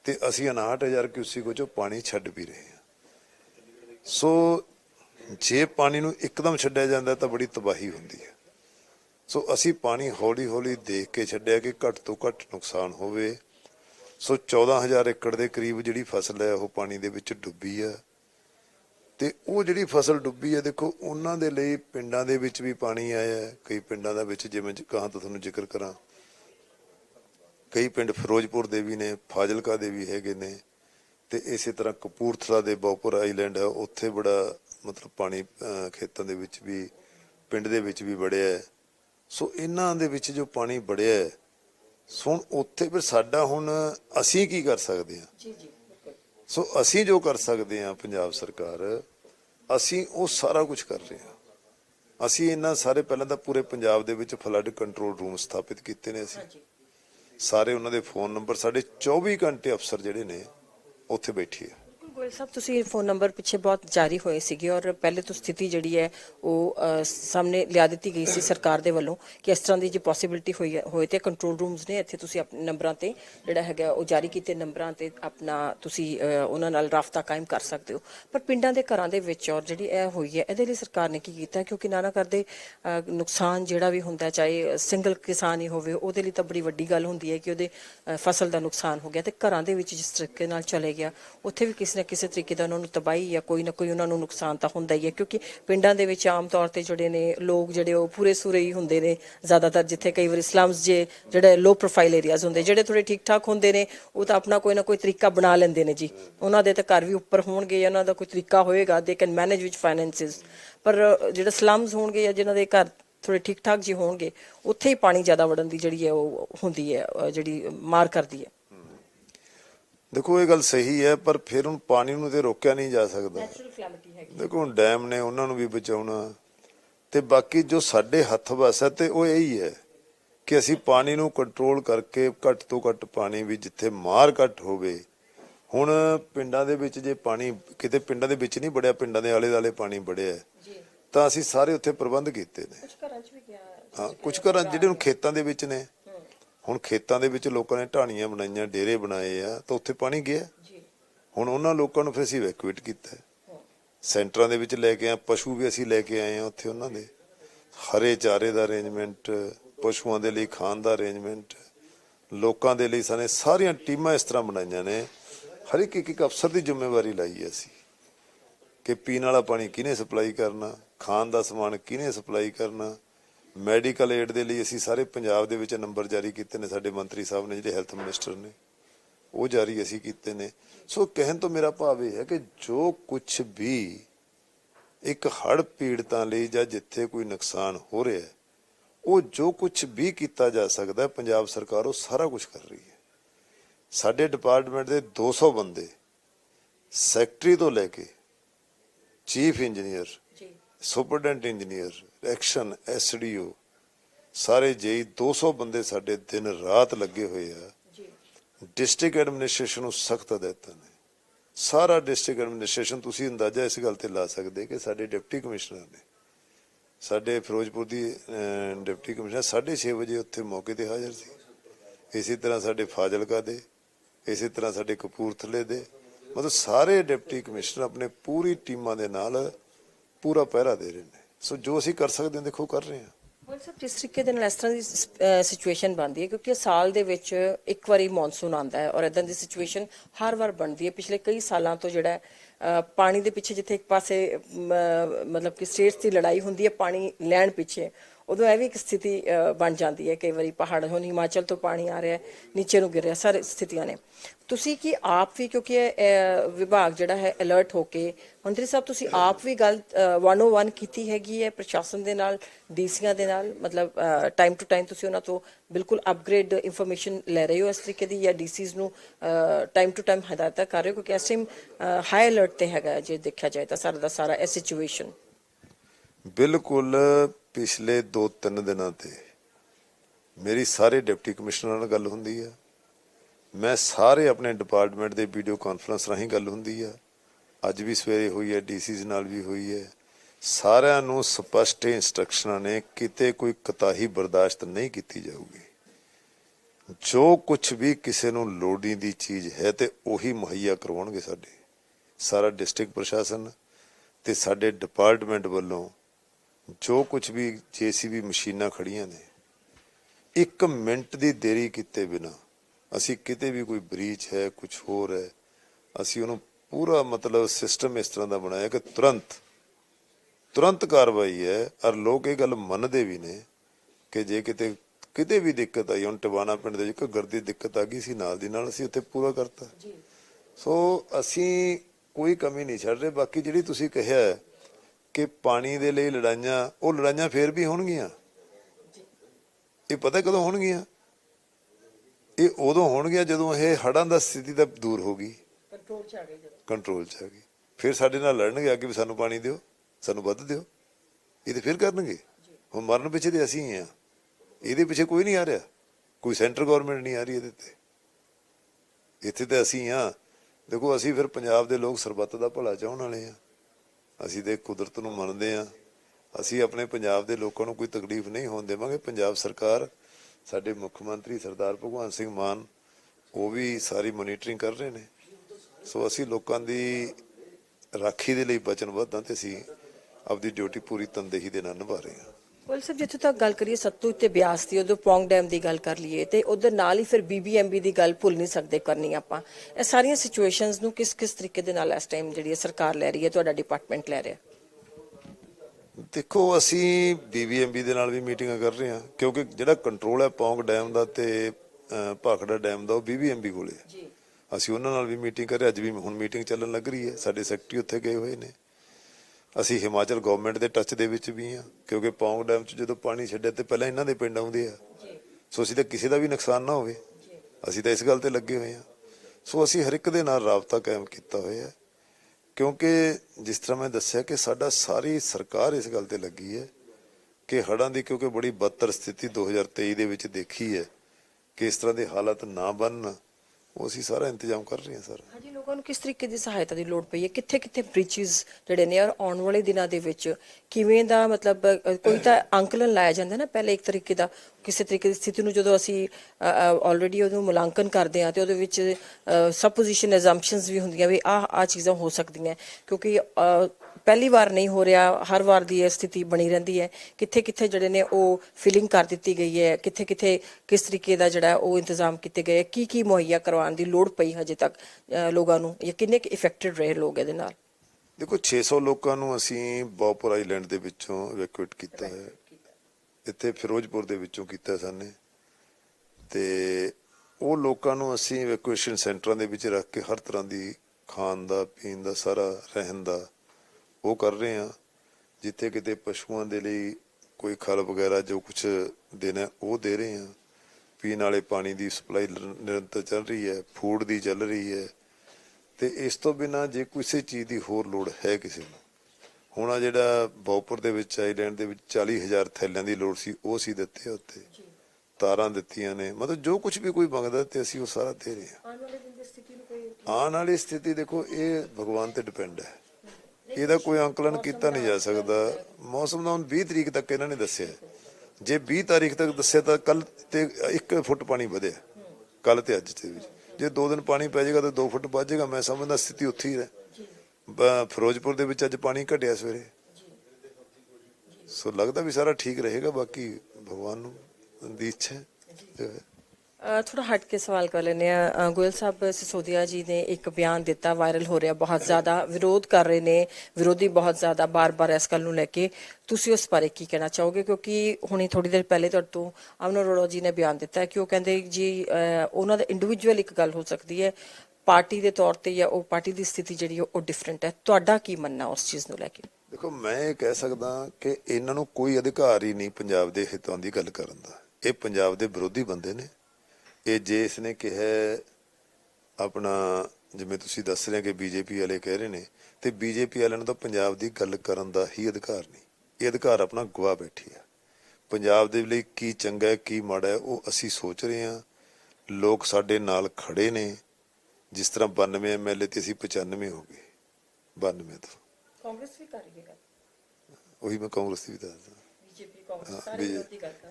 ਤੇ ਅਸੀਂ 59000 ਕਿਊਸਿਕ ਚੋਂ ਪਾਣੀ ਛੱਡ ਵੀ ਰਹੇ ਹਾਂ। ਸੋ ਜੇ ਪਾਣੀ ਨੂੰ ਇੱਕਦਮ ਛੱਡਿਆ ਜਾਂਦਾ ਤਾਂ ਬੜੀ ਤਬਾਹੀ ਹੁੰਦੀ ਹੈ। ਸੋ ਅਸੀਂ ਪਾਣੀ ਹੌਲੀ ਹੌਲੀ ਦੇਖ ਕੇ ਛੱਡਿਆ ਕਿ ਘੱਟ ਤੋਂ ਘੱਟ ਨੁਕਸਾਨ ਹੋਵੇ। ਸੋ 14000 ਏਕੜ ਦੇ ਕਰੀਬ ਜਿਹੜੀ ਫਸਲ ਹੈ ਉਹ ਪਾਣੀ ਦੇ ਵਿੱਚ ਡੁੱਬੀ ਆ। ਤੇ ਉਹ ਜਿਹੜੀ ਫਸਲ ਡੁੱਬੀ ਹੈ, ਦੇਖੋ, ਉਹਨਾਂ ਦੇ ਲਈ ਪਿੰਡਾਂ ਦੇ ਵਿੱਚ ਵੀ ਪਾਣੀ ਆਇਆ ਹੈ। ਕਈ ਪਿੰਡਾਂ ਦੇ ਵਿੱਚ, ਜਿਵੇਂ ਕਹਾਂ ਤਾਂ ਤੁਹਾਨੂੰ ਜ਼ਿਕਰ ਕਰਾਂ। ਕਈ ਪਿੰਡ ਫਿਰੋਜ਼ਪੁਰ ਦੇ ਵੀ ਨੇ, ਫਾਜ਼ਿਲਕਾ ਦੇ ਵੀ ਹੈਗੇ ਨੇ। ਤੇ ਇਸੇ ਤਰ੍ਹਾਂ ਕਪੂਰਥਲਾ ਦੇ ਬੌਪਰ ਆਈਲੈਂਡ ਹੈ, ਉੱਥੇ ਬੜਾ ਮਤਲਬ ਪਾਣੀ ਖੇਤਾਂ ਦੇ ਵਿੱਚ ਵੀ, ਪਿੰਡ ਦੇ ਵਿੱਚ ਵੀ ਵੜਿਆ ਹੈ। ਸੋ ਇਹਨਾਂ ਦੇ ਵਿੱਚ ਜੋ ਪਾਣੀ ਵੜਿਆ ਹੈ, ਸੋ ਹੁਣ ਉੱਥੇ ਫਿਰ ਸਾਡਾ ਹੁਣ ਅਸੀਂ ਕੀ ਕਰ ਸਕਦੇ ਹਾਂ? ਜੀ ਜੀ। ਸੋ ਅਸੀਂ ਜੋ ਕਰ ਸਕਦੇ ਹਾਂ ਪੰਜਾਬ ਸਰਕਾਰ ਅਸੀਂ ਉਹ ਸਾਰਾ ਕੁਝ ਕਰ ਰਹੇ ਹਾਂ। ਅਸੀਂ ਇਹਨਾਂ ਸਾਰੇ ਪਹਿਲਾਂ ਤਾਂ ਪੂਰੇ ਪੰਜਾਬ ਦੇ ਵਿੱਚ ਫਲੱਡ ਕੰਟਰੋਲ ਰੂਮ ਸਥਾਪਿਤ ਕੀਤੇ ਨੇ ਅਸੀਂ। ਸਾਰੇ ਉਹਨਾਂ ਦੇ ਫੋਨ ਨੰਬਰ ਸਾਡੇ 24 ਘੰਟੇ ਅਫਸਰ ਜਿਹੜੇ ਨੇ ਉੱਥੇ ਬੈਠੇ ਆ। ਗੋਇਲ ਸਾਹਿਬ, ਤੁਸੀਂ ਫੋਨ ਨੰਬਰ ਪਿੱਛੇ ਬਹੁਤ ਜਾਰੀ ਹੋਏ ਸੀਗੇ ਔਰ ਪਹਿਲੇ ਤੋਂ ਸਥਿਤੀ ਜਿਹੜੀ ਹੈ ਉਹ ਸਾਹਮਣੇ ਲਿਆ ਦਿੱਤੀ ਗਈ ਸੀ ਸਰਕਾਰ ਦੇ ਵੱਲੋਂ ਕਿ ਇਸ ਤਰ੍ਹਾਂ ਦੀ ਜੇ ਪੋਸਿਬਿਲਿਟੀ ਹੋਈ ਹੈ, ਹੋਏ ਤੇ ਕੰਟਰੋਲ ਰੂਮਸ ਨੇ ਇੱਥੇ ਤੁਸੀਂ ਆਪਣੇ ਨੰਬਰਾਂ ਤੇ ਜਿਹੜਾ ਹੈਗਾ ਉਹ ਜਾਰੀ ਕੀਤੇ, ਨੰਬਰਾਂ ਤੇ ਆਪਣਾ ਤੁਸੀਂ ਉਹਨਾਂ ਨਾਲ ਰਾਫਤਾ ਕਾਇਮ ਕਰ ਸਕਦੇ ਹੋ। ਪਰ ਪਿੰਡਾਂ ਦੇ ਘਰਾਂ ਦੇ ਵਿੱਚ ਔਰ ਜਿਹੜੀ ਇਹ ਹੋਈ ਹੈ, ਇਹਦੇ ਲਈ ਸਰਕਾਰ ਨੇ ਕੀ ਕੀਤਾ? ਕਿਉਂਕਿ ਨਾਨਾ ਕਰਦੇ ਨੁਕਸਾਨ ਜਿਹੜਾ ਵੀ ਹੁੰਦਾ, ਚਾਹੇ ਸਿੰਗਲ ਕਿਸਾਨ ਹੀ ਹੋਵੇ, ਉਹਦੇ ਲਈ ਤਾਂ ਬੜੀ ਵੱਡੀ ਗੱਲ ਹੁੰਦੀ ਹੈ ਕਿ ਉਹਦੇ ਫਸਲ ਦਾ ਨੁਕਸਾਨ ਹੋ ਗਿਆ ਤੇ ਘਰਾਂ ਦੇ ਵਿੱਚ ਜਿਸ ਤਰੀਕੇ ਨਾਲ ਚਲੇ ਗਿਆ, ਉੱਥੇ ਵੀ ਕਿਸੇ ਨਾ ਕਿਸੇ ਤਰੀਕੇ ਦਾ ਉਹਨਾਂ ਨੂੰ ਤਬਾਹੀ ਜਾਂ ਕੋਈ ਨਾ ਕੋਈ ਉਹਨਾਂ ਨੂੰ ਨੁਕਸਾਨ ਤਾਂ ਹੁੰਦਾ ਹੀ ਹੈ ਕਿਉਂਕਿ ਪਿੰਡਾਂ ਦੇ ਵਿੱਚ ਆਮ ਤੌਰ ਤੇ ਜਿਹੜੇ ਨੇ ਲੋਕ ਜਿਹੜੇ ਉਹ ਪੂਰੇ ਸੂਰੇ ਹੀ ਹੁੰਦੇ ਨੇ ਜ਼ਿਆਦਾਤਰ ਜਿੱਥੇ ਕਈ ਵਾਰੀ ਸਲਮਸ ਜੇ ਜਿਹੜੇ ਲੋ ਪ੍ਰੋਫਾਈਲ ਏਰੀਆਜ਼ ਹੁੰਦੇ ਜਿਹੜੇ ਥੋੜੇ ਠੀਕ ਠਾਕ ਹੁੰਦੇ ਨੇ ਉਹ ਤਾਂ ਆਪਣਾ ਕੋਈ ਨਾ ਕੋਈ ਤਰੀਕਾ ਬਣਾ ਲੈਂਦੇ ਨੇ ਜੀ। ਉਹਨਾਂ ਦੇ ਤਾਂ ਘਰ ਵੀ ਉੱਪਰ ਹੋਣਗੇ ਜਾਂ ਉਹਨਾਂ ਦਾ ਕੋਈ ਤਰੀਕਾ ਹੋਏਗਾ they can manage which finances ਪਰ ਅ, ਜਿਹੜੇ ਸਲਮਸ ਹੋਣਗੇ ਜਾਂ ਜਿਨ੍ਹਾਂ ਦੇ ਘਰ ਥੋੜੇ ਠੀਕ ਠਾਕ ਜੀ ਹੋਣਗੇ ਉੱਥੇ ਹੀ ਪਾਣੀ ਜ਼ਿਆਦਾ ਵੜਨ ਦੀ ਜਿਹੜੀ ਹੈ ਉਹ ਹੁੰਦੀ ਹੈ ਜਿਹੜੀ ਮਾਰ ਕਰਦੀ ਹੈ। ਦੇਖੋ ਇਹ ਗੱਲ ਸਹੀ ਹੈ ਪਰ ਫਿਰ ਹੁਣ ਪਾਣੀ ਨੂੰ ਤੇ ਰੋਕਿਆ ਨਹੀਂ ਜਾ ਸਕਦਾ। ਨੈਚੁਰਲ ਕਲੈਮਿਟੀ ਹੈਗੀ ਦੇਖੋ ਹੁਣ ਡੈਮ ਨੇ ਉਹਨਾਂ ਨੂੰ ਵੀ ਬਚਾਉਣਾ ਤੇ ਬਾਕੀ ਜੋ ਸਾਡੇ ਹੱਥ ਵਸ ਹੈ ਤੇ ਉਹ ਇਹੀ ਹੈ ਕਿ ਅਸੀਂ ਪਾਣੀ ਨੂੰ ਕੰਟਰੋਲ ਕਰਕੇ ਘੱਟ ਤੋਂ ਘੱਟ ਪਾਣੀ ਵੀ ਜਿੱਥੇ ਮਾਰ ਘੱਟ ਹੋਵੇ। ਹੁਣ ਪਿੰਡਾਂ ਦੇ ਵਿੱਚ ਜੇ ਪਾਣੀ ਕਿਤੇ ਪਿੰਡਾਂ ਦੇ ਵਿੱਚ ਨਹੀਂ ਬੜਿਆ ਪਿੰਡਾਂ ਦੇ ਆਲੇ ਦਾਲੇ ਪਾਣੀ ਬੜਿਆ ਤਾਂ ਅਸੀਂ ਸਾਰੇ ਉੱਥੇ ਪ੍ਰਬੰਧ ਕੀਤੇ ਨੇ। ਕੁਝ ਘਰਾਂ 'ਚ ਵੀ ਗਿਆ ਹਾਂ ਕੁਝ ਘਰਾਂ ਜਿਹੜੇ ਹੁਣ ਖੇਤਾਂ ਦੇ ਵਿੱਚ ਨੇ ਹੁਣ ਖੇਤਾਂ ਦੇ ਵਿੱਚ ਲੋਕਾਂ ਨੇ ਢਾਣੀਆਂ ਬਣਾਈਆਂ ਡੇਰੇ ਬਣਾਏ ਆ ਤਾਂ ਉੱਥੇ ਪਾਣੀ ਗਿਆ? ਹੁਣ ਉਹਨਾਂ ਲੋਕਾਂ ਨੂੰ ਫਿਰ ਅਸੀਂ ਵੈਕੂਏਟ ਕੀਤਾ। ਸੈਂਟਰਾਂ ਦੇ ਵਿੱਚ ਲੈ ਕੇ ਆਏ ਪਸ਼ੂ ਵੀ ਅਸੀਂ ਲੈ ਕੇ ਆਏ ਆ ਉੱਥੇ ਉਹਨਾਂ ਦੇ। ਹਰੇ ਚਾਰੇ ਦਾ ਅਰੇਂਜਮੈਂਟ ਪਸ਼ੂਆਂ ਦੇ ਲਈ ਖਾਣ ਦਾ ਅਰੇਂਜਮੈਂਟ ਲੋਕਾਂ ਦੇ ਲਈ ਸਾਨੇ ਸਾਰੀਆਂ ਟੀਮਾਂ ਇਸ ਤਰ੍ਹਾਂ ਬਣਾਈਆਂ ਨੇ। ਹਰ ਇੱਕ ਇੱਕ ਇੱਕ ਅਫਸਰ ਦੀ ਜ਼ਿੰਮੇਵਾਰੀ ਲਾਈ ਹੈ ਅਸੀਂ। ਕਿ ਪੀਣ ਵਾਲਾ ਪਾਣੀ ਕਿਹਨੇ ਸਪਲਾਈ ਕਰਨਾ ਖਾਣ ਦਾ ਸਮਾਨ ਕਿਹਨੇ ਸਪਲਾਈ ਕਰਨਾ ਮੈਡੀਕਲ ਏਡ ਦੇ ਲਈ ਅਸੀਂ ਸਾਰੇ ਪੰਜਾਬ ਦੇ ਵਿੱਚ ਨੰਬਰ ਜਾਰੀ ਕੀਤੇ ਨੇ, ਸਾਡੇ ਮੰਤਰੀ ਸਾਹਿਬ ਨੇ, ਜਿਹੜੇ ਹੈਲਥ ਮਿਨਿਸਟਰ ਨੇ, ਉਹ ਜਾਰੀ ਅਸੀਂ ਕੀਤੇ ਨੇ। ਸੋ ਕਹਿਣ ਤੋਂ ਮੇਰਾ ਭਾਵ ਇਹ ਹੈ ਕਿ ਜੋ ਕੁਝ ਵੀ ਇੱਕ ਹੜ ਪੀੜਤਾਂ ਲਈ ਜਾਂ ਜਿੱਥੇ ਕੋਈ ਨੁਕਸਾਨ ਹੋ ਰਿਹਾ ਹੈ, ਉਹ ਜੋ ਕੁਝ ਵੀ ਕੀਤਾ ਜਾ ਸਕਦਾ ਪੰਜਾਬ ਸਰਕਾਰ ਉਹ ਸਾਰਾ ਕੁਝ ਕਰ ਰਹੀ ਹੈ। ਸਾਡੇ ਡਿਪਾਰਟਮੈਂਟ ਦੇ 200 ਬੰਦੇ ਸੈਕਟਰੀ ਤੋਂ ਲੈ ਕੇ chief engineer superintendent engineer XEN SDO ਸਾਰੇ ਜੇਈ 200 ਬੰਦੇ ਸਾਡੇ ਦਿਨ ਰਾਤ ਲੱਗੇ ਹੋਏ ਆ। ਡਿਸਟ੍ਰਿਕਟ ਐਡਮਿਨਿਸਟ੍ਰੇਸ਼ਨ ਨੂੰ ਸਖਤ ਹਦਾਇਤਾਂ ਨੇ। ਸਾਰਾ ਡਿਸਟ੍ਰਿਕਟ ਐਡਮਿਨਿਸਟ੍ਰੇਸ਼ਨ ਤੁਸੀਂ ਅੰਦਾਜ਼ਾ ਇਸ ਗੱਲ ਤੇ ਲਾ ਸਕਦੇ ਕਿ ਸਾਡੇ ਡਿਪਟੀ ਕਮਿਸ਼ਨਰ ਨੇ। ਸਾਡੇ ਫਿਰੋਜ਼ਪੁਰ ਦੀ ਡਿਪਟੀ ਕਮਿਸ਼ਨਰ 6:30 ਵਜੇ ਉੱਥੇ ਮੌਕੇ ਤੇ ਹਾਜ਼ਰ ਸੀ। ਇਸੇ ਤਰ੍ਹਾਂ ਸਾਡੇ ਫਾਜ਼ਿਲਕਾ ਦੇ ਇਸੇ ਤਰ੍ਹਾਂ ਸਾਡੇ ਕਪੂਰਥਲੇ ਦੇ। ਮਤਲਬ ਸਾਰੇ ਡਿਪਟੀ ਕਮਿਸ਼ਨਰ ਆਪਣੇ ਪੂਰੀ ਟੀਮਾਂ ਦੇ ਨਾਲ ਪੂਰਾ ਪਹਿਰਾ ਦੇ ਰਹੇ ਨੇ। ਸੋ ਜੋ ਅਸੀਂ ਕਰ ਸਕਦੇ ਹਾਂ, ਦੇਖੋ ਕਰ ਰਹੇ ਹਾਂ। ਗੋਇਲ ਸਾਹਿਬ ਜਿਸ ਤਰੀਕੇ ਦੇ ਨਾਲ ਇਸ ਤਰ੍ਹਾਂ ਦੀ ਸਿਚੁਏਸ਼ਨ ਬਣਦੀ ਹੈ, ਕਿਉਂਕਿ ਸਾਲ ਦੇ ਵਿੱਚ ਇੱਕ ਵਾਰੀ ਮੌਨਸੂਨ ਆਉਂਦਾ ਹੈ ਔਰ ਇਦਾਂ ਦੀ ਸਿਚੁਏਸ਼ਨ ਹਰ ਵਾਰ ਬਣਦੀ ਹੈ। ਪਿਛਲੇ ਕਈ ਸਾਲਾਂ ਤੋਂ ਜਿਹੜਾ ਪਾਣੀ ਦੇ ਪਿੱਛੇ ਜਿੱਥੇ ਇੱਕ ਪਾਸੇ ਮਤਲਬ ਕਿ ਸਟੇਟਸ ਦੀ ਲੜਾਈ ਹੁੰਦੀ ਹੈ, ਪਾਣੀ ਲੈਣ ਪਿੱਛੇ ਉਦੋਂ ਇਹ ਵੀ ਇੱਕ ਸਥਿਤੀ ਬਣ ਜਾਂਦੀ ਹੈ। ਕਈ ਵਾਰੀ ਪਹਾੜ ਹੁਣ ਹਿਮਾਚਲ ਤੋਂ ਪਾਣੀ ਆ ਰਿਹਾ, ਨੀਚੇ ਨੂੰ ਗਿਰ ਰਿਹਾ ਸਾਰੇ ਸਥਿਤੀਆਂ ਨੇ। ਤੁਸੀਂ ਕੀ ਆਪ ਵੀ, ਕਿਉਂਕਿ ਵਿਭਾਗ ਜਿਹੜਾ ਹੈ ਅਲਰਟ ਹੋ ਕੇ, ਮੰਤਰੀ ਸਾਹਿਬ, ਤੁਸੀਂ ਆਪ ਵੀ ਗੱਲ 101 ਕੀਤੀ ਹੈਗੀ ਹੈ ਪ੍ਰਸ਼ਾਸਨ ਦੇ ਨਾਲ, ਡੀਸੀਆਂ ਦੇ ਨਾਲ? ਮਤਲਬ ਟਾਈਮ ਟੂ ਟਾਈਮ ਤੁਸੀਂ ਉਹਨਾਂ ਤੋਂ ਬਿਲਕੁਲ ਅਪਗ੍ਰੇਡ ਇਨਫੋਰਮੇਸ਼ਨ ਲੈ ਰਹੇ ਹੋ ਇਸ ਤਰੀਕੇ ਦੀ, ਜਾਂ ਡੀਸੀਜ਼ ਨੂੰ ਟਾਈਮ ਟੂ ਟਾਈਮ ਹਦਾਇਤਾਂ ਕਰ ਰਹੇ ਹੋ? ਕਿਉਂਕਿ ਇਸ ਟਾਈਮ ਹਾਈ ਅਲਰਟ ਤੇ ਹੈਗਾ ਜੇ ਦੇਖਿਆ ਜਾਏ ਤਾਂ ਸਾਰਾ ਦਾ ਸਾਰਾ ਇਹ ਸਿਚੁਏਸ਼ਨ ਬਿਲਕੁਲ ਪਿਛਲੇ 2-3 ਦਿਨਾਂ ਤੇ ਮੇਰੀ ਸਾਰੇ ਡਿਪਟੀ ਕਮਿਸ਼ਨਰਾਂ ਨਾਲ ਗੱਲ ਹੁੰਦੀ ਆ। ਮੈਂ ਸਾਰੇ ਆਪਣੇ ਡਿਪਾਰਟਮੈਂਟ ਦੇ ਵੀਡੀਓ ਕਾਨਫਰੰਸ ਰਾਹੀਂ ਗੱਲ ਹੁੰਦੀ ਆ। ਅੱਜ ਵੀ ਸਵੇਰੇ ਹੋਈ ਹੈ ਡੀਸੀਜ਼ ਨਾਲ ਵੀ ਹੋਈ ਹੈ ਸਾਰਿਆਂ ਨੂੰ ਸਪਸ਼ਟ ਇਨਸਟਰਕਸ਼ਨਾਂ ਨੇ ਕਿਤੇ ਕੋਈ ਕਤਾਹੀ ਬਰਦਾਸ਼ਤ ਨਹੀਂ ਕੀਤੀ ਜਾਊਗੀ। ਜੋ ਕੁਝ ਵੀ ਕਿਸੇ ਨੂੰ ਲੋੜੀਂਦੀ ਚੀਜ਼ ਹੈ ਤੇ ਉਹੀ ਮੁਹੱਈਆ ਕਰਵਾਉਣਗੇ ਸਾਡੇ। ਸਾਰਾ ਡਿਸਟ੍ਰਿਕਟ ਪ੍ਰਸ਼ਾਸਨ ਤੇ ਸਾਡੇ ਡਿਪਾਰਟਮੈਂਟ ਵੱਲੋਂ ਜੋ ਕੁਝ ਵੀ ਜੀਸੀਬੀ ਮਸ਼ੀਨਾਂ ਖੜੀਆਂ ਨੇ ਇੱਕ ਮਿੰਟ ਦੀ ਦੇਰੀ ਕੀਤੇ ਬਿਨਾ ਅਸੀਂ ਕਿਤੇ ਵੀ ਕੋਈ ਬ੍ਰੀਚ ਹੈ ਕੁਝ ਹੋਰ ਹੈ ਅਸੀਂ ਉਹਨੂੰ ਪੂਰਾ ਮਤਲਬ ਸਿਸਟਮ ਇਸ ਤਰ੍ਹਾਂ ਦਾ ਬਣਾਇਆ ਕਿ ਤੁਰੰਤ ਤੁਰੰਤ ਕਾਰਵਾਈ ਹੈ। ਔਰ ਲੋਕ ਇਹ ਗੱਲ ਮੰਨਦੇ ਵੀ ਨੇ ਕਿ ਜੇ ਕਿਤੇ ਕਿਤੇ ਵੀ ਦਿੱਕਤ ਆਈ ਹੁਣ ਟਿਵਾਣਾ ਪਿੰਡ ਦੇ ਵਿੱਚ ਘਰ ਦੀ ਦਿੱਕਤ ਆ ਗਈ ਸੀ ਨਾਲ ਦੀ ਨਾਲ ਅਸੀਂ ਉੱਥੇ ਪੂਰਾ ਕਰਤਾ। ਸੋ ਅਸੀਂ ਕੋਈ ਕਮੀ ਨਹੀਂ ਛੱਡ ਰਹੇ। ਬਾਕੀ ਜਿਹੜੀ ਤੁਸੀਂ ਕਿਹਾ ਹੈ ਕਿ ਪਾਣੀ ਦੇ ਲਈ ਲੜਾਈਆਂ ਉਹ ਲੜਾਈਆਂ ਫੇਰ ਵੀ ਹੋਣਗੀਆਂ? ਇਹ ਪਤਾ ਕਦੋਂ ਹੋਣਗੀਆਂ? ਇਹ ਉਦੋਂ ਹੋਣਗੀਆਂ ਜਦੋਂ ਇਹ ਹੜਾਂ ਦਾ ਸਥਿਤੀ ਤਾਂ ਦੂਰ ਹੋ ਗਈ। ਕੰਟਰੋਲ ਚ ਆ ਗਏ ਜਦੋਂ। ਕੰਟਰੋਲ ਚ ਆ ਗਈ। ਫਿਰ ਸਾਡੇ ਨਾਲ ਲੜਨਗੇ ਕੇ ਵੀ ਸਾਨੂੰ ਪਾਣੀ ਦਿਓ ਸਾਨੂੰ ਵੱਧ ਦਿਓ। ਇਹ ਤੇ ਫਿਰ ਕਰਨਗੇ। ਹੁਣ ਮਰਨ ਪਿੱਛੇ ਤੇ ਅਸੀਂ ਹੀ ਆ ਇਹਦੇ ਪਿੱਛੇ ਕੋਈ ਨਹੀਂ ਆ ਰਿਹਾ। ਕੋਈ ਸੈਂਟਰ ਗਵਰਨਮੈਂਟ ਨਹੀਂ ਆ ਰਹੀ ਇਹਦੇ ਤੇ ਇੱਥੇ ਤੇ ਅਸੀਂ ਆ ਦੇਖੋ ਅਸੀਂ ਫਿਰ ਪੰਜਾਬ ਦੇ ਲੋਕ ਸਰਬੱਤ ਦਾ ਭਲਾ ਚਾਹਣ ਵਾਲੇ ਆ ਅਸੀਂ ਤੇ ਕੁਦਰਤ ਨੂੰ ਮੰਨਦੇ ਆ ਅਸੀਂ ਆਪਣੇ ਪੰਜਾਬ ਦੇ ਲੋਕਾਂ ਨੂੰ ਕੋਈ ਤਕਲੀਫ ਨਹੀਂ ਹੋਣ ਦੇਵਾਂਗੇ। ਪੰਜਾਬ ਸਰਕਾਰ, ਸਾਡੇ ਮੁੱਖ ਮੰਤਰੀ ਸਰਦਾਰ ਭਗਵੰਤ ਸਿੰਘ ਮਾਨ, ਉਹ ਵੀ ਸਾਰੀ ਮੋਨੀਟਰਿੰਗ ਕਰ ਰਹੇ ਨੇ। ਸੋ ਅਸੀਂ ਲੋਕਾਂ ਦੀ ਰਾਖੀ ਦੇ ਲਈ ਵਚਨਬੱਧ ਹਾਂ ਤੇ ਅਸੀਂ ਆਪਦੀ ਡਿਊਟੀ ਪੂਰੀ ਤਨਦੇਹੀ ਦੇ ਨਾਲ ਨਿਭਾ ਰਹੇ ਹਾਂ। ਕੋਲ ਸਾਹਿਬ ਜਿੱਥੋਂ ਤੱਕ ਗੱਲ ਕਰੀਏ ਸਤਲੁਜ ਤੇ ਬਿਆਸ ਦੀ ਉਦੋਂ ਪੌਂਗ ਡੈਮ ਦੀ ਗੱਲ ਕਰ ਲਈਏ ਤੇ ਉਧਰ ਨਾਲ ਹੀ ਫਿਰ ਬੀਬੀਐਮਬੀ ਦੀ ਗੱਲ ਭੁੱਲ ਨਹੀਂ ਸਕਦੇ ਕਰਨੀ ਆਪਾਂ। ਇਹ ਸਾਰੀਆਂ ਸਿਚੁਏਸ਼ਨਸ ਨੂੰ ਕਿਸ ਕਿਸ ਤਰੀਕੇ ਦੇ ਨਾਲ ਇਸ ਟਾਈਮ ਜਿਹੜੀ ਸਰਕਾਰ ਲੈ ਰਹੀ ਹੈ ਤੁਹਾਡਾ ਡਿਪਾਰਟਮੈਂਟ ਲੈ ਰਿਹਾ? ਦੇਖੋ ਅਸੀਂ ਬੀਬੀਐਮਬੀ ਦੇ ਨਾਲ ਵੀ ਮੀਟਿੰਗਾਂ ਕਰ ਰਹੇ ਹਾਂ ਕਿਉਂਕਿ ਜਿਹੜਾ ਕੰਟਰੋਲ ਹੈ ਪੌਂਗ ਡੈਮ ਦਾ ਤੇ ਭਾਖੜਾ ਡੈਮ ਦਾ ਉਹ ਬੀਬੀਐਮਬੀ ਕੋਲੇ ਹੈ। ਜੀ। ਅਸੀਂ ਉਹਨਾਂ ਨਾਲ ਵੀ ਮੀਟਿੰਗ ਕਰ ਰਹੇ ਅੱਜ ਵੀ ਹੁਣ ਮੀਟਿੰਗ ਚੱਲਣ ਲੱਗ ਰਹੀ ਹੈ। ਸਾਡੇ ਸੈਕਟਰੀ ਉੱਥੇ ਗਏ ਹੋਏ ਨੇ। ਅਸੀਂ ਹਿਮਾਚਲ ਗਵਰਨਮੈਂਟ ਦੇ ਟੱਚ ਦੇ ਵਿੱਚ ਵੀ ਹਾਂ ਕਿਉਂਕਿ ਪੌਂਗ ਡੈਮ 'ਚ ਜਦੋਂ ਪਾਣੀ ਛੱਡਿਆ ਤੇ ਪਹਿਲਾਂ ਇਹਨਾਂ ਦੇ ਪਿੰਡ ਆਉਂਦੇ ਆ। ਸੋ ਅਸੀਂ ਤਾਂ ਕਿਸੇ ਦਾ ਵੀ ਨੁਕਸਾਨ ਨਾ ਹੋਵੇ। ਅਸੀਂ ਤਾਂ ਇਸ ਗੱਲ ਤੇ ਲੱਗੇ ਹੋਏ ਹਾਂ। ਸੋ ਅਸੀਂ ਹਰ ਇੱਕ ਦੇ ਨਾਲ ਰਾਬਤਾ ਕਾਇਮ ਕੀਤਾ ਹੋਇਆ ਹੈ। ਕਿਉਂਕਿ ਜਿਸ ਤਰ੍ਹਾਂ ਮੈਂ ਦੱਸਿਆ ਕਿ ਸਾਡਾ ਸਾਰੀ ਸਰਕਾਰ ਇਸ ਗੱਲ ਤੇ ਲੱਗੀ ਹੈ ਕਿ ਹੜ੍ਹਾਂ ਦੀ ਕਿਉਂਕਿ ਬੜੀ ਬੱਤਰ ਸਥਿਤੀ 2023 ਦੇ ਵਿੱਚ ਦੇਖੀ ਹੈ ਕਿ ਇਸ ਤਰ੍ਹਾਂ ਦੇ ਹਾਲਾਤ ਨਾ ਬਣਨ ਉਹ ਅਸੀਂ ਸਾਰਾ ਇੰਤਜ਼ਾਮ ਕਰ ਰਹੇ ਹਾਂ ਸਰ। ਹਾਂਜੀ ਲੋਕਾਂ ਨੂੰ ਕਿਸ ਤਰੀਕੇ ਦੀ ਸਹਾਇਤਾ ਦੀ ਲੋੜ ਪਈ ਹੈ? ਕਿੱਥੇ ਕਿੱਥੇ ਬ੍ਰਿਜਸ ਜਿਹੜੇ ਨੇ ਔਰ ਆਉਣ ਵਾਲੇ ਦਿਨਾਂ ਦੇ ਵਿੱਚ ਕਿਵੇਂ ਦਾ ਮਤਲਬ ਕੋਈ ਤਾਂ ਅੰਕਲਨ ਲਾਇਆ ਜਾਂਦਾ ਨਾ ਪਹਿਲੇ ਇੱਕ ਤਰੀਕੇ ਦਾ, ਕਿਸੇ ਤਰੀਕੇ ਦੀ ਸਥਿਤੀ ਨੂੰ ਜਦੋਂ ਅਸੀਂ ਆਲਰੇਡੀ ਉਹਨੂੰ ਮੁਲਾਂਕਣ ਕਰਦੇ ਹਾਂ ਤੇ ਉਹਦੇ ਵਿੱਚ ਸਪੋਜੀਸ਼ਨ ਅਜ਼ੰਪਸ਼ਨਸ ਵੀ ਹੁੰਦੀਆਂ ਵੀ ਆਹ ਆ ਚੀਜ਼ਾਂ ਹੋ ਸਕਦੀਆਂ। ਕਿਉਂਕਿ ਪਹਿਲੀ ਵਾਰ ਨਹੀਂ ਹੋ ਰਿਹਾ, ਹਰ ਵਾਰ ਦੀ ਇਹ ਸਥਿਤੀ ਬਣੀ ਰਹਿੰਦੀ ਹੈ। ਕਿੱਥੇ ਕਿੱਥੇ ਜਿਹੜੇ ਨੇ ਉਹ ਫਿਲਿੰਗ ਕਰ ਦਿੱਤੀ ਗਈ ਹੈ ਕਿੱਥੇ ਕਿੱਥੇ ਕਿਸ ਤਰੀਕੇ ਦਾ ਜਿਹੜਾ ਉਹ ਇੰਤਜ਼ਾਮ ਕੀਤੇ ਗਏ ਕੀ ਕੀ ਮੁਹੱਈਆ ਕਰਵਾਉਣ ਦੀ ਲੋੜ ਪਈ ਹਜੇ ਤੱਕ ਲੋਕਾਂ ਨੂੰ, ਜਾਂ ਕਿੰਨੇ ਕੁ ਇਫੈਕਟਡ ਰਹੇ ਲੋਕ ਇਹਦੇ ਨਾਲ? ਦੇਖੋ 600 ਲੋਕਾਂ ਨੂੰ ਅਸੀਂ ਬੌਪਰ ਆਈਲੈਂਡ ਦੇ ਵਿੱਚੋਂ ਇਵੈਕੂਏਟ ਕੀਤਾ ਹੈ। ਇੱਥੇ ਫਿਰੋਜ਼ਪੁਰ ਦੇ ਵਿੱਚੋਂ ਕੀਤਾ ਸਾਨੇ। ਤੇ ਉਹ ਲੋਕਾਂ ਨੂੰ ਅਸੀਂ ਇਵੈਕੂਏਸ਼ਨ ਸੈਂਟਰਾਂ ਦੇ ਵਿੱਚ ਰੱਖ ਕੇ ਹਰ ਤਰ੍ਹਾਂ ਦੀ ਖਾਣ ਦਾ, ਪੀਣ ਦਾ, ਸਾਰਾ ਰਹਿਣ ਦਾ ਉਹ ਕਰ ਰਹੇ ਹਾਂ ਜਿੱਥੇ ਕਿਤੇ ਪਸ਼ੂਆਂ ਦੇ ਲਈ ਕੋਈ ਖਲ ਵਗੈਰਾ ਜੋ ਕੁਝ ਦੇਣਾ ਉਹ ਦੇ ਰਹੇ ਹਾਂ। ਪੀਣ ਵਾਲੇ ਪਾਣੀ ਦੀ ਸਪਲਾਈ ਨਿਰੰਤਰ ਚੱਲ ਰਹੀ ਹੈ ਫੂਡ ਦੀ ਚੱਲ ਰਹੀ ਹੈ। ਤੇ ਇਸ ਤੋਂ ਬਿਨਾ ਜੇ ਕਿਸੇ ਚੀਜ਼ ਦੀ ਹੋਰ ਲੋੜ ਹੈ ਕਿਸੇ ਨੂੰ ਹੁਣ ਆ ਜਿਹੜਾ ਬੌਪਰ ਦੇ ਵਿੱਚ ਆਈਲੈਂਡ ਦੇ ਵਿੱਚ 40000 ਥੈਲਿਆਂ ਦੀ ਲੋੜ ਸੀ ਉਹ ਅਸੀਂ ਦਿੱਤੇ ਆ ਉੱਤੇ ਤਾਰਾਂ ਦਿੱਤੀਆਂ ਨੇ ਮਤਲਬ ਜੋ ਕੁਝ ਵੀ ਕੋਈ ਮੰਗਦਾ ਤੇ ਅਸੀਂ ਉਹ ਸਾਰਾ ਦੇ ਰਹੇ ਹਾਂ। ਆਉਣ ਵਾਲੇ ਦਿਨ ਦੀ ਸਥਿਤੀ ਨੂੰ ਕੋਈ ਆਉਣ ਵਾਲੀ ਸਥਿਤੀ ਦੇਖੋ ਇਹ ਭਗਵਾਨ ਤੇ ਡਿਪੈਂਡ ਹੈ। ਇਹਦਾ ਕੋਈ ਅੰਕਲਨ ਕੀਤਾ ਨਹੀਂ ਜਾ ਸਕਦਾ। ਮੌਸਮ ਦਾ ਹੁਣ 20 ਤਰੀਕ ਤੱਕ ਇਹਨਾਂ ਨੇ ਦੱਸਿਆ। ਜੇ 20 ਤਾਰੀਖ ਤੱਕ ਦੱਸਿਆ ਤਾਂ ਕੱਲ ਤੇ 1 ਫੁੱਟ ਪਾਣੀ ਵਧਿਆ। ਕੱਲ ਤੇ ਅੱਜ ਦੇ ਵਿੱਚ ਜੇ 2 ਦਿਨ ਪਾਣੀ ਪੈ ਜਾਏਗਾ ਤਾਂ 2 ਫੁੱਟ ਵੱਧ ਜਾਏਗਾ। ਮੈਂ ਸਮਝਦਾ ਸਥਿਤੀ ਉੱਥੇ ਹੀ ਹੈ। ਫਿਰੋਜ਼ਪੁਰ ਦੇ ਵਿੱਚ ਅੱਜ ਪਾਣੀ ਘਟਿਆ ਸਵੇਰੇ। ਸੋ ਲੱਗਦਾ ਵੀ ਸਾਰਾ ਠੀਕ ਰਹੇਗਾ। ਬਾਕੀ ਭਗਵਾਨ ਨੂੰ ਦੀ ਇੱਛਾ ਹੈ। ਥੋੜਾ ਹਟ ਕੇ ਸਵਾਲ ਕਰ ਲੈਨੇ ਆ ਗੋਇਲ ਸਾਹਿਬ ਸਿਸੋਦੀਆ ਜੀ ਨੇ ਇੱਕ ਬਿਆਨ ਦਿੱਤਾ, ਵਾਇਰਲ ਹੋ ਰਿਹਾ, ਬਹੁਤ ਜ਼ਿਆਦਾ ਵਿਰੋਧ ਕਰ ਰਹੇ ਨੇ, ਵਿਰੋਧੀ ਬਹੁਤ ਜ਼ਿਆਦਾ ਬਾਰ-ਬਾਰ ਇਸ ਗੱਲ ਨੂੰ ਲੈ ਕੇ। ਤੁਸੀਂ ਉਸ ਬਾਰੇ ਕੀ ਕਹਿਣਾ ਚਾਹੋਗੇ? ਕਿਉਂਕਿ ਹੁਣੀ ਥੋੜੀ ਦੇਰ ਪਹਿਲੇ ਤੁਹਾਡੇ ਤੋਂ ਅਮਨ ਅਰੋੜਾ ਜੀ ਨੇ ਬਿਆਨ ਦਿੱਤਾ ਕਿ ਉਹ ਕਹਿੰਦੇ ਜੀ ਉਹਨਾਂ ਦਾ ਇੰਡੀਵਿਜੂਅਲ ਇੱਕ ਗੱਲ ਹੋ ਸਕਦੀ ਹੈ, ਪਾਰਟੀ ਦੇ ਤੌਰ ਤੇ ਜਾਂ ਉਹ ਪਾਰਟੀ ਦੀ ਸਥਿਤੀ ਜਿਹੜੀ ਉਹ ਡਿਫਰੈਂਟ ਹੈ। ਤੁਹਾਡਾ ਕੀ ਮੰਨਣਾ ਉਸ ਚੀਜ਼ ਨੂੰ ਲੈ ਕੇ? ਦੇਖੋ, ਮੈਂ ਇਹ ਕਹਿ ਸਕਦਾ ਕਿ ਇਹਨਾਂ ਨੂੰ ਕੋਈ ਅਧਿਕਾਰ ਹੀ ਨਹੀਂ ਪੰਜਾਬ ਦੇ ਹਿੱਤਾਂ ਦੀ ਗੱਲ ਕਰਨ ਦਾ। ਇਹ ਪੰਜਾਬ ਦੇ ਵਿਰੋਧੀ ਬੰਦੇ ਨੇ। ਇਹ ਜੇ ਇਸਨੇ ਕਿਹਾ ਆਪਣਾ ਜਿਵੇਂ ਤੁਸੀਂ ਦੱਸ ਰਹੇ ਕਿ ਬੀਜੇਪੀ ਵਾਲੇ ਕਹਿ ਰਹੇ ਨੇ ਤੇ ਬੀਜੇਪੀ ਵਾਲਿਆਂ ਨੂੰ ਤਾਂ ਪੰਜਾਬ ਦੀ ਗੱਲ ਕਰਨ ਦਾ ਹੀ ਅਧਿਕਾਰ ਨਹੀਂ। ਇਹ ਅਧਿਕਾਰ ਆਪਣਾ ਗਵਾ ਬੈਠੀ ਆ। ਪੰਜਾਬ ਦੇ ਲਈ ਕੀ ਚੰਗਾ ਹੈ ਕੀ ਮਾੜਾ ਹੈ ਉਹ ਅਸੀਂ ਸੋਚ ਰਹੇ ਹਾਂ। ਲੋਕ ਸਾਡੇ ਨਾਲ ਖੜੇ ਨੇ। ਜਿਸ ਤਰ੍ਹਾਂ 92 ਐਮਐਲਏ ਤੇ ਅਸੀਂ 95 ਹੋ ਗਏ 92 ਤੋਂ। ਕਾਂਗਰਸ ਵੀ ਕਰ ਰਹੀ ਹੈ ਉਹੀ ਮੈਂ ਕਾਂਗਰਸ ਦੀ ਵੀ ਦੱਸਦਾ ਬੀਜੇਪੀ ਕਾਂਗਰਸ ਹਾਂ, ਸਾਰੇ ਵੀ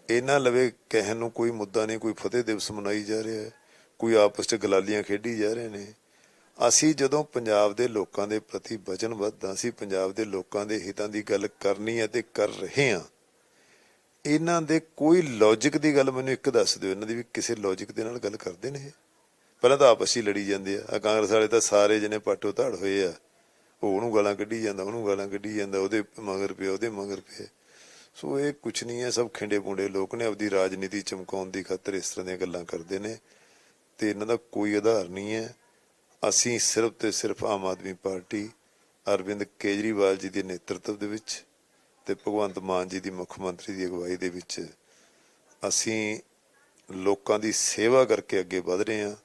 ਇਹਨਾਂ ਲਵੇ ਕਹਿਣ ਨੂੰ ਕੋਈ ਮੁੱਦਾ ਨਹੀਂ ਕੋਈ ਫਤਿਹ ਦਿਵਸ ਮਨਾਈ ਜਾ ਰਿਹਾ ਹੈ ਕੋਈ ਆਪਸ ਚ ਗਲਾਲੀਆਂ ਖੇਡੀ ਜਾ ਰਹੇ ਨੇ। ਅਸੀਂ ਜਦੋਂ ਪੰਜਾਬ ਦੇ ਲੋਕਾਂ ਦੇ ਪ੍ਰਤੀ ਵਚਨਬੱਧ ਹਾਂ ਅਸੀਂ ਪੰਜਾਬ ਦੇ ਲੋਕਾਂ ਦੇ ਹਿੱਤਾਂ ਦੀ ਗੱਲ ਕਰਨੀ ਹੈ ਤੇ ਕਰ ਰਹੇ ਹਾਂ ਇਹਨਾਂ ਦੇ ਕੋਈ ਲੌਜੀਕ ਦੀ ਗੱਲ ਮੈਨੂੰ ਇੱਕ ਦੱਸ ਦਿਓ ਇਹਨਾਂ ਦੀ ਵੀ ਕਿਸੇ ਲੌਜੀਕ ਦੇ ਨਾਲ ਗੱਲ ਕਰਦੇ ਨੇ ਇਹ। ਪਹਿਲਾਂ ਤਾਂ ਆਪਸ ਹੀ ਲੜੀ ਜਾਂਦੇ ਆ। ਕਾਂਗਰਸ ਵਾਲੇ ਤਾਂ ਸਾਰੇ ਜਣੇ ਪਾਟੋ ਧੜ ਹੋਏ ਆ। ਉਹ ਉਹਨੂੰ ਗਾਲਾਂ ਕੱਢੀ ਜਾਂਦਾ ਉਹਨੂੰ ਗਾਲਾਂ ਕੱਢੀ ਜਾਂਦਾ ਉਹਦੇ ਮਗਰ ਪਿਆ ਉਹਦੇ ਮਗਰ ਪਿਆ। ਸੋ ਇਹ ਕੁਛ ਨਹੀਂ ਹੈ, ਸਭ ਖਿੰਡੇ ਪੁੰਡੇ ਲੋਕ ਨੇ, ਆਪਦੀ ਰਾਜਨੀਤੀ ਚਮਕਾਉਣ ਦੀ ਖਾਤਰ ਇਸ ਤਰ੍ਹਾਂ ਦੀਆਂ ਗੱਲਾਂ ਕਰਦੇ ਨੇ ਤੇ ਇਹਨਾਂ ਦਾ ਕੋਈ ਆਧਾਰ ਨਹੀਂ ਹੈ। ਅਸੀਂ ਸਿਰਫ ਤੇ ਸਿਰਫ ਆਮ ਆਦਮੀ ਪਾਰਟੀ ਅਰਵਿੰਦ ਕੇਜਰੀਵਾਲ ਜੀ ਦੇ ਨੇਤਰਤਵ ਦੇ ਵਿੱਚ ਤੇ ਭਗਵੰਤ ਮਾਨ ਜੀ ਦੀ ਮੁੱਖ ਮੰਤਰੀ ਦੀ ਅਗਵਾਈ ਦੇ ਵਿੱਚ ਅਸੀਂ ਲੋਕਾਂ ਦੀ ਸੇਵਾ ਕਰਕੇ ਅੱਗੇ ਵਧ ਰਹੇ ਹਾਂ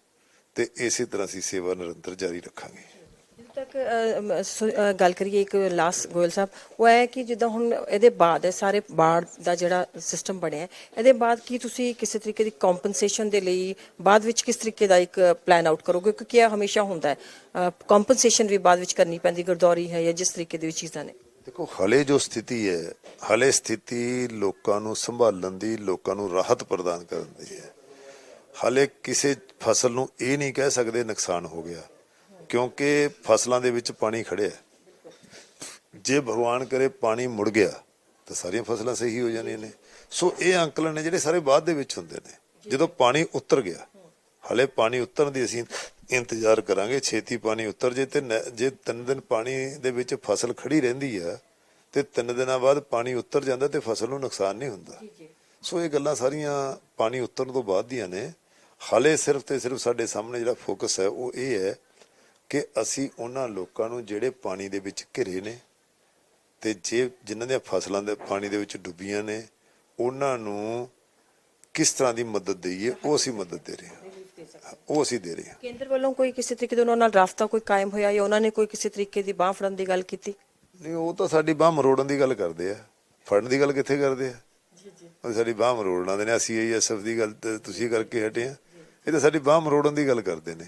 ਤੇ ਇਸੇ ਤਰ੍ਹਾਂ ਅਸੀਂ ਸੇਵਾ ਨਿਰੰਤਰ ਜਾਰੀ ਰੱਖਾਂਗੇ। ਤੱਕ ਗੱਲ ਕਰੀਏ ਇੱਕ ਲਾਸਟ ਗੋਇਲ ਸਾਹਿਬ, ਉਹ ਹੈ ਕਿ ਜਿੱਦਾਂ ਹੁਣ ਇਹਦੇ ਬਾਅਦ ਇਹ ਸਾਰੇ ਬਾੜ ਦਾ ਜਿਹੜਾ ਸਿਸਟਮ ਬਣਿਆ ਇਹਦੇ ਬਾਅਦ ਕੀ ਤੁਸੀਂ ਕਿਸੇ ਤਰੀਕੇ ਦੀ ਕੰਪਨਸੇਸ਼ਨ ਦੇ ਲਈ ਬਾਅਦ ਵਿੱਚ ਕਿਸ ਤਰੀਕੇ ਦਾ ਇੱਕ ਪਲਾਨ ਆਊਟ ਕਰੋਗੇ? ਕਿਉਂਕਿ ਇਹ ਹਮੇਸ਼ਾ ਹੁੰਦਾ ਹੈ ਕੰਪਨਸੇਸ਼ਨ ਵੀ ਬਾਅਦ ਵਿੱਚ ਕਰਨੀ ਪੈਂਦੀ, ਗਰਦੌਰੀ ਹੈ ਜਾਂ ਜਿਸ ਤਰੀਕੇ ਦੀ ਵੀ ਚੀਜ਼ਾਂ ਨੇ। ਦੇਖੋ, ਹਲੇ ਜੋ ਸਥਿਤੀ ਹੈ, ਹਲੇ ਸਥਿਤੀ ਲੋਕਾਂ ਨੂੰ ਸੰਭਾਲਣ ਦੀ, ਲੋਕਾਂ ਨੂੰ ਰਾਹਤ ਪ੍ਰਦਾਨ ਕਰਨ ਦੀ ਹੈ। ਹਲੇ ਕਿਸੇ ਫਸਲ ਨੂੰ ਇਹ ਨਹੀਂ ਕਹਿ ਸਕਦੇ ਨੁਕਸਾਨ ਹੋ ਗਿਆ। ਕਿਉਂਕਿ ਫਸਲਾਂ ਦੇ ਵਿੱਚ ਪਾਣੀ ਖੜਿਆ ਹੈ। ਜੇ ਭਗਵਾਨ ਕਰੇ ਪਾਣੀ ਮੁੜ ਗਿਆ ਤਾਂ ਸਾਰੀਆਂ ਫਸਲਾਂ ਸਹੀ ਹੋ ਜਾਣੀਆਂ ਨੇ। ਸੋ ਇਹ ਅੰਕਲਨ ਨੇ ਜਿਹੜੇ ਸਾਰੇ ਬਾਅਦ ਦੇ ਵਿੱਚ ਹੁੰਦੇ ਨੇ ਜਦੋਂ ਪਾਣੀ ਉਤਰ ਗਿਆ ਹਲੇ ਪਾਣੀ ਉਤਰਨ ਦੀ ਅਸੀਂ ਇੰਤਜ਼ਾਰ ਕਰਾਂਗੇ ਛੇਤੀ ਪਾਣੀ ਉਤਰ ਜੇ ਤੇ ਜੇ ਤਿੰਨ ਦਿਨ ਪਾਣੀ ਦੇ ਵਿੱਚ ਫਸਲ ਖੜੀ ਰਹਿੰਦੀ ਆ ਤੇ ਤਿੰਨ ਦਿਨਾਂ ਬਾਅਦ ਪਾਣੀ ਉਤਰ ਜਾਂਦਾ ਤੇ ਫਸਲ ਨੂੰ ਨੁਕਸਾਨ ਨਹੀਂ ਹੁੰਦਾ। ਸੋ ਇਹ ਗੱਲਾਂ ਸਾਰੀਆਂ ਪਾਣੀ ਉਤਰਨ ਤੋਂ ਬਾਅਦ ਦੀਆਂ ਨੇ। ਹਾਲੇ ਸਿਰਫ ਤੇ ਸਿਰਫ ਸਾਡੇ ਸਾਹਮਣੇ ਜਿਹੜਾ ਫੋਕਸ ਹੈ ਉਹ ਇਹ ਹੈ ਕਿ ਅਸੀਂ ਉਹਨਾਂ ਲੋਕਾਂ ਨੂੰ ਜਿਹੜੇ ਪਾਣੀ ਦੇ ਵਿੱਚ ਘਿਰੇ ਨੇ ਤੇ ਜੇ ਜਿਨ੍ਹਾਂ ਦੀਆਂ ਫਸਲਾਂ ਦੇ ਪਾਣੀ ਦੇ ਵਿੱਚ ਡੁੱਬੀਆਂ ਨੇ ਉਹਨਾਂ ਨੂੰ ਕਿਸ ਤਰ੍ਹਾਂ ਦੀ ਮਦਦ ਦਈਏ ਉਹ ਅਸੀਂ ਮਦਦ ਦੇ ਰਹੇ ਹਾਂ। ਉਹ ਅਸੀਂ ਦੇ ਰਹੇ ਹਾਂ। ਕੇਂਦਰ ਵੱਲੋਂ ਕੋਈ ਕਿਸੇ ਤਰੀਕੇ ਦਾ ਉਹਨਾਂ ਨਾਲ ਰਾਫਤਾ ਕੋਈ ਕਾਇਮ ਹੋਇਆ ਜਾਂ ਉਹਨਾਂ ਨੇ ਕੋਈ ਕਿਸੇ ਤਰੀਕੇ ਦੀ ਬਾਹ ਫੜਨ ਦੀ ਗੱਲ ਕੀਤੀ? ਨਹੀਂ ਉਹ ਤਾਂ ਸਾਡੀ ਬਾਹ ਮਰੋੜਨ ਦੀ ਗੱਲ ਕਰਦੇ ਆ। ਫੜਨ ਦੀ ਗੱਲ ਕਿੱਥੇ ਕਰਦੇ ਆ? ਜੀ ਜੀ। ਉਹ ਸਾਡੀ ਬਾਹ ਮਰੋੜਨਾ ਦੇ ਨੇ ਅਸੀਂ ਆਈਐਸਐਫ ਦੀ ਗੱਲ ਤੇ ਤੁਸੀਂ ਕਰਕੇ ਹਟੇ ਆ। ਇਹ ਤਾਂ ਸਾਡੀ ਬਾਹ ਮਰੋੜਨ ਦੀ ਗੱਲ ਕਰਦੇ ਨੇ।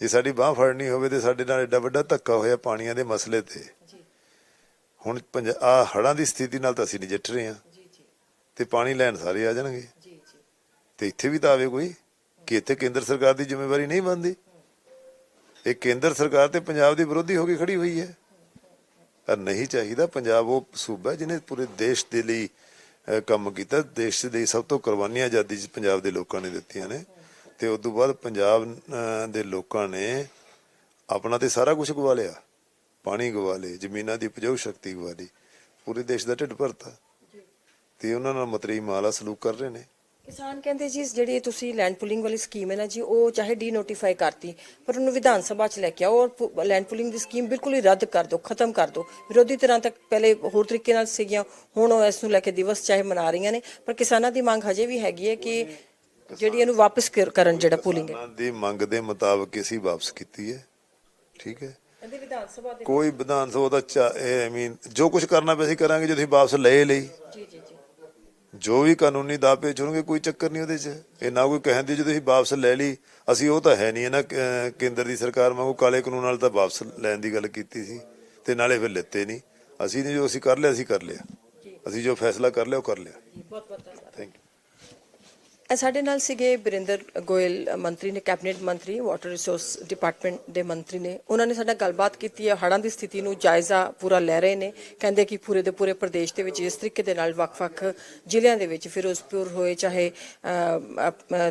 ਜੇ ਸਾਡੀ ਬਾਹ ਫੜਨੀ ਹੋਵੇ ਤੇ ਸਾਡੇ ਨਾਲ ਐਡਾ ਵੱਡਾ ਧੱਕਾ ਹੋਇਆ ਪਾਣੀਆਂ ਦੇ ਮਸਲੇ ਤੇ। ਜੀ। ਹੁਣ ਆ ਹੜਾਂ ਦੀ ਸਥਿਤੀ ਨਾਲ ਤਾਂ ਅਸੀਂ ਨਜਿੱਠ ਰਹੇ ਜੀ ਤੇ ਪਾਣੀ ਲੈਣ ਸਾਰੇ ਆ ਜਾਣਗੇ। ਤੇ ਇੱਥੇ ਵੀ ਤਾਂ ਆਵੇ ਕੋਈ ਕਿ ਇੱਥੇ ਕੇਂਦਰ ਸਰਕਾਰ ਦੀ ਜ਼ਿੰਮੇਵਾਰੀ ਨਹੀਂ ਬਣਦੀ। ਇਹ ਕੇਂਦਰ ਸਰਕਾਰ ਤੇ ਪੰਜਾਬ ਦੀ ਵਿਰੋਧੀ ਹੋ ਕੇ ਖੜੀ ਹੋਈ ਹੈ। ਪਰ ਨਹੀਂ ਚਾਹੀਦਾ। ਪੰਜਾਬ ਉਹ ਸੂਬਾ ਹੈ ਜਿਹਨੇ ਪੂਰੇ ਦੇਸ਼ ਦੇ ਲਈ ਕੰਮ ਕੀਤਾ। ਦੇਸ਼ ਦੇ ਲਈ ਸਭ ਤੋਂ ਕੁਰਬਾਨੀਆਂ ਆਜ਼ਾਦੀ 'ਚ ਪੰਜਾਬ ਦੇ ਲੋਕਾਂ ਨੇ ਦਿੱਤੀਆਂ ਨੇ। ਤੇ ਉਸ ਤੋਂ ਬਾਅਦ ਪੰਜਾਬ ਦੇ ਲੋਕਾਂ ਨੇ ਆਪਣਾ ਤੇ ਸਾਰਾ ਕੁਝ ਗਵਾ ਲਿਆ। ਪਾਣੀ ਗਵਾ ਲਏ ਜ਼ਮੀਨਾਂ ਦੀ ਉਪਜਾਊ ਸ਼ਕਤੀ ਗਵਾ ਲਈ। ਪੂਰੇ ਦੇਸ਼ ਦਾ ਢਿੱਡ ਭਰਤਾ। ਤੇ ਉਹਨਾਂ ਨਾਲ ਮਤਰੀ ਮਾਲਾ ਸਲੂਕ ਕਰ ਰਹੇ ਨੇ। ਕਿਸਾਨ ਕਹਿੰਦੇ ਜੀ ਜਿਹੜੀ ਤੁਸੀਂ ਲੈਂਡ ਪੁਲਿੰਗ ਵਾਲੀ ਸਕੀਮ ਹੈ ਨਾ ਜੀ ਉਹ ਚਾਹੇ ਡੀ ਨੋਟੀਫਾਈ ਕਰਤੀ ਪਰ ਉਹਨੂੰ ਵਿਧਾਨ ਸਭਾ ਚ ਲੈ ਕੇ ਆਓ ਔਰ ਲੈਂਡ ਪੁਲਿੰਗ ਦੀ ਸਕੀਮ ਬਿਲਕੁਲ ਹੀ ਰੱਦ ਕਰ ਦਿਓ ਖਤਮ ਕਰ ਦਿਓ। ਵਿਰੋਧੀ ਤਰ੍ਹਾਂ ਤੱਕ ਪਹਿਲੇ ਹੋਰ ਤਰੀਕੇ ਨਾਲ ਸੀਗੀਆਂ ਹੁਣ ਉਹ ਇਸ ਨੂੰ ਲੈ ਕੇ ਦਿਵਸ ਚਾਹੇ ਮਨਾ ਰਹੀਆਂ ਨੇ। ਪਰ ਕਿਸਾਨਾਂ ਦੀ ਮੰਗ ਹਜੇ ਵੀ ਹੈਗੀ ਹੈ ਕਿ ਜਿਹੜੀ ਇਹਨੂੰ ਵਾਪਸ ਕਰ- ਕਰਨ ਜਿਹੜਾ ਪੁਲਿੰਗ ਹੈ। ਦੀ ਮੰਗ ਦੇ ਮੁਤਾਬਕ ਅਸੀਂ ਵਾਪਸ ਕੀਤੀ ਹੈ। ਠੀਕ ਹੈ? ਇਹਦੇ ਵਿਧਾਨ ਸਭਾ ਦੇ ਕੋਈ ਵਿਧਾਨ ਸਭਾ ਦਾ ਆਈ ਮੀਨ ਜੋ ਕੁਝ ਕਰਨਾ ਪਿਆ ਅਸੀਂ ਕਰਾਂਗੇ ਜੇ ਤੁਸੀਂ ਵਾਪਸ ਲਏ ਲਈ। ਜੀ ਜੀ ਜੀ। ਜੋ ਵੀ ਕਾਨੂੰਨੀ ਦਾਅਵੇ ਚੁਣਗੇ ਕੋਈ ਚੱਕਰ ਨਹੀਂ ਉਹਦੇ 'ਚ। ਇਹ ਨਾ ਕੋਈ ਕਹਿੰਦੀ ਜੇ ਤੁਸੀਂ ਵਾਪਸ ਲੈ ਲਈ ਅਸੀਂ ਉਹ ਤਾਂ ਹੈ ਨਹੀਂ। ਨਾ ਕੇਂਦਰ ਦੀ ਸਰਕਾਰ ਵਾਂਗੂ ਕਾਲੇ ਕਾਨੂੰਨ ਨਾਲ ਤਾਂ ਵਾਪਸ ਲੈਣ ਦੀ ਗੱਲ ਕੀਤੀ ਸੀ ਤੇ ਨਾਲੇ ਫਿਰ ਲਿੱਤੇ ਨਹੀਂ। ਅਸੀਂ ਨੇ ਜੋ ਅਸੀਂ ਕਰ ਲਿਆ ਅਸੀਂ ਕਰ ਲਿਆ। ਅਸੀਂ ਜੋ ਫੈਸਲਾ ਕਰ ਲਿਆ ਉਹ ਕਰ ਲਿਆ। ਬਹੁਤ ਬਹੁਤ ਧੰਨਵਾਦ। ਥੈਂਕ ਯੂ ਸਾਡੇ ਨਾਲ ਸੀਗੇ ਬਰਿੰਦਰ ਗੋਇਲ ਮੰਤਰੀ ਨੇ, ਕੈਬਨਿਟ ਮੰਤਰੀ ਵਾਟਰ ਰਿਸੋਰਸ ਡਿਪਾਰਟਮੈਂਟ ਦੇ ਮੰਤਰੀ ਨੇ। ਉਹਨਾਂ ਨੇ ਸਾਡਾ ਗੱਲਬਾਤ ਕੀਤੀ ਹੈ, ਹੜ੍ਹਾਂ ਦੀ ਸਥਿਤੀ ਨੂੰ ਜਾਇਜ਼ਾ ਪੂਰਾ ਲੈ ਰਹੇ ਨੇ। ਕਹਿੰਦੇ ਕਿ ਪੂਰੇ ਦੇ ਪੂਰੇ ਪ੍ਰਦੇਸ਼ ਦੇ ਵਿੱਚ ਇਸ ਤਰੀਕੇ ਦੇ ਨਾਲ ਵੱਖ-ਵੱਖ ਜ਼ਿਲ੍ਹਿਆਂ ਦੇ ਵਿੱਚ ਫਿਰੋਜ਼ਪੁਰ ਹੋਏ, ਚਾਹੇ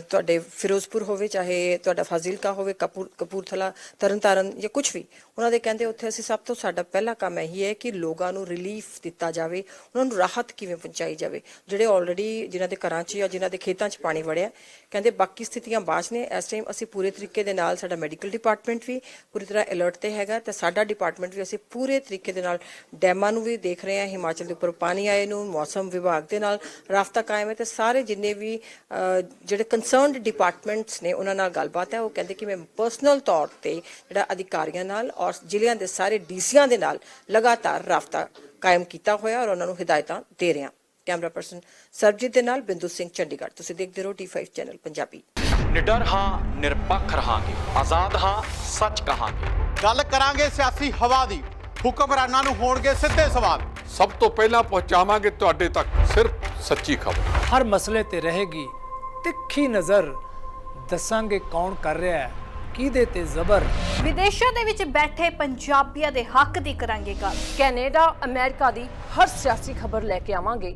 ਤੁਹਾਡੇ ਫਿਰੋਜ਼ਪੁਰ ਹੋਵੇ, ਚਾਹੇ ਤੁਹਾਡਾ ਫਾਜ਼ਿਲਕਾ ਹੋਵੇ, ਕਪੂਰ, ਕਪੂਰਥਲਾ, ਤਰਨਤਾਰਨ ਜਾਂ ਕੁਝ ਵੀ। ਉਹਨਾਂ ਦੇ ਕਹਿੰਦੇ ਉੱਥੇ ਅਸੀਂ ਸਭ ਤੋਂ ਸਾਡਾ ਪਹਿਲਾ ਕੰਮ ਇਹੀ ਹੈ ਕਿ ਲੋਕਾਂ ਨੂੰ ਰਿਲੀਫ ਦਿੱਤਾ ਜਾਵੇ, ਉਹਨਾਂ ਨੂੰ ਰਾਹਤ ਕਿਵੇਂ ਪਹੁੰਚਾਈ ਜਾਵੇ। ਜਿਹੜੇ ਆਲਰੇਡੀ ਜਿਨ੍ਹਾਂ ਦੇ ਘਰਾਂ 'ਚ ਜਾਂ ਜਿਨ੍ਹਾਂ ਦੇ ਖੇਤਾਂ 'ਚ ਪਾਣੀ ਵੜਿਆ। ਕਹਿੰਦੇ ਬਾਕੀ ਸਥਿਤੀਆਂ ਬਾਅਦ ਨੇ। ਇਸ ਟਾਈਮ ਅਸੀਂ ਪੂਰੇ ਤਰੀਕੇ ਦੇ ਨਾਲ ਸਾਡਾ ਮੈਡੀਕਲ ਡਿਪਾਰਟਮੈਂਟ ਵੀ ਪੂਰੀ ਤਰ੍ਹਾਂ ਅਲਰਟ ਤੇ ਹੈਗਾ ਤੇ ਸਾਡਾ ਡਿਪਾਰਟਮੈਂਟ ਵੀ ਅਸੀਂ ਪੂਰੇ ਤਰੀਕੇ ਦੇ ਨਾਲ ਡੈਮਾਂ ਨੂੰ ਵੀ ਦੇਖ ਰਹੇ ਹਾਂ। ਹਿਮਾਚਲ ਦੇ ਉੱਪਰ ਪਾਣੀ ਆਏ ਨੂੰ, ਮੌਸਮ ਵਿਭਾਗ ਦੇ ਨਾਲ ਰਾਫਤਾ ਕਾਇਮ ਹੈ ਤੇ ਸਾਰੇ ਜਿੰਨੇ ਵੀ ਜਿਹੜੇ ਕੰਸਰਨਡ ਡਿਪਾਰਟਮੈਂਟਸ ਨੇ ਉਹਨਾਂ ਨਾਲ ਗੱਲਬਾਤ ਹੈ। ਉਹ ਕਹਿੰਦੇ ਕਿ ਮੈਂ ਪਰਸਨਲ ਤੌਰ ਤੇ ਜਿਹੜਾ ਅਧਿਕਾਰੀਆਂ ਨਾਲ ਔਰ ਜ਼ਿਲ੍ਹਿਆਂ ਦੇ ਸਾਰੇ ਡੀਸੀਆਂ ਦੇ ਨਾਲ ਲਗਾਤਾਰ ਰਾਫਤਾ ਕਾਇਮ ਕੀਤਾ ਹੋਇਆ ਔਰ ਉਹਨਾਂ ਨੂੰ ਹਦਾਇਤਾਂ ਦੇ ਰਿਹਾ। ਕੈਮਰਾ ਪਰਸਨ ਸਰਬਜੀਤ ਦੇ ਨਾਲ ਬਿੰਦੂ ਸਿੰਘ ਚੰਡੀਗੜ੍ਹ। ਤੁਸੀਂ ਦੇਖਦੇ ਰਹੋ ਟੀ5 ਚੈਨਲ ਪੰਜਾਬੀ। ਨਿਡਰ ਹਾਂ ਨਿਰਪੱਖ ਰਹਾਂਗੇ। ਆਜ਼ਾਦ ਹਾਂ ਸੱਚ ਕਹਾਂਗੇ। ਗੱਲ ਕਰਾਂਗੇ ਸਿਆਸੀ ਹਵਾ ਦੀ। ਹੁਕਮਰਾਨਾਂ ਨੂੰ ਹੋਣਗੇ ਸਿੱਧੇ ਸਵਾਲ। ਸਭ ਤੋਂ ਪਹਿਲਾਂ ਪਹੁੰਚਾਵਾਂਗੇ ਤੁਹਾਡੇ ਤੱਕ ਸਿਰਫ ਸੱਚੀ ਖਬਰ। ਹਰ ਮਸਲੇ ਤੇ ਰਹੇਗੀ ਤਿੱਖੀ ਨਜ਼ਰ। ਦੱਸਾਂਗੇ ਕੌਣ ਕਰ ਰਿਹਾ ਹੈ ਕਿਹਦੇ ਤੇ ਜ਼ਬਰ। ਵਿਦੇਸ਼ਾਂ ਦੇ ਵਿੱਚ ਬੈਠੇ ਪੰਜਾਬੀਆਂ ਦੇ ਹੱਕ ਦੀ ਕਰਾਂਗੇ ਗੱਲ। ਕੈਨੇਡਾ ਅਮਰੀਕਾ ਦੀ ਹਰ ਸਿਆਸੀ ਖਬਰ ਲੈ ਕੇ ਆਵਾਂਗੇ।